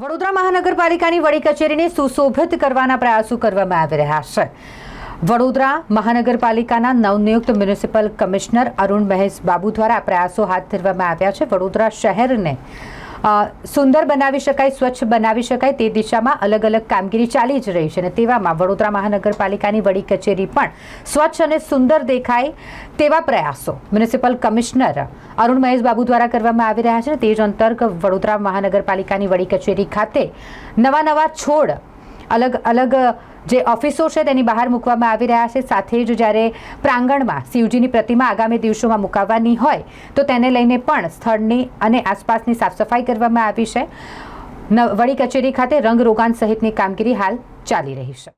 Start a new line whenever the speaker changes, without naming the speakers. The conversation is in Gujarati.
વડોદરા મહાનગરપાલિકાની વડી કચેરીને સુશોભિત કરવાના પ્રયાસો કરવામાં આવી રહ્યા છે. વડોદરા મહાનગરપાલિકાના નવનિયુક્ત મ્યુનિસિપલ કમિશનર અરુણ મહેશ બાબુ દ્વારા પ્રયાસો હાથ ધરવામાં આવ્યા છે. વડોદરા શહેરને સુંદર બનાવી શકાય, સ્વચ્છ બનાવી શકાય તે દિશામાં અલગ અલગ કામગીરી ચાલી જ રહી છે અને તેવામાં વડોદરા મહાનગરપાલિકાની વડી કચેરી પણ સ્વચ્છ અને સુંદર દેખાય તેવા પ્રયાસો. મ્યુનિસિપલ કમિશનર અરુણ મહેશ બાબુ દ્વારા કરવામાં આવી રહ્યા છે તે જ અંતર્ગત વડોદરા મહાનગરપાલિકાની વડી કચેરી ખાતે નવા નવા છોડ અલગ અલગ જે ઓફિસો છે તેની બહાર મૂકવામાં આવી રહ્યા છે. સાથે જ જ્યારે પ્રાંગણમાં શિવજીની પ્રતિમા આગામી દિવસોમાં મુકાવવાની હોય, તો તેને લઈને પણ સ્થળની અને આસપાસની સાફસફાઈ કરવામાં આવી છે. વડી કચેરી ખાતે રંગ રોગાન સહિતની કામગીરી હાલ ચાલી રહી છે.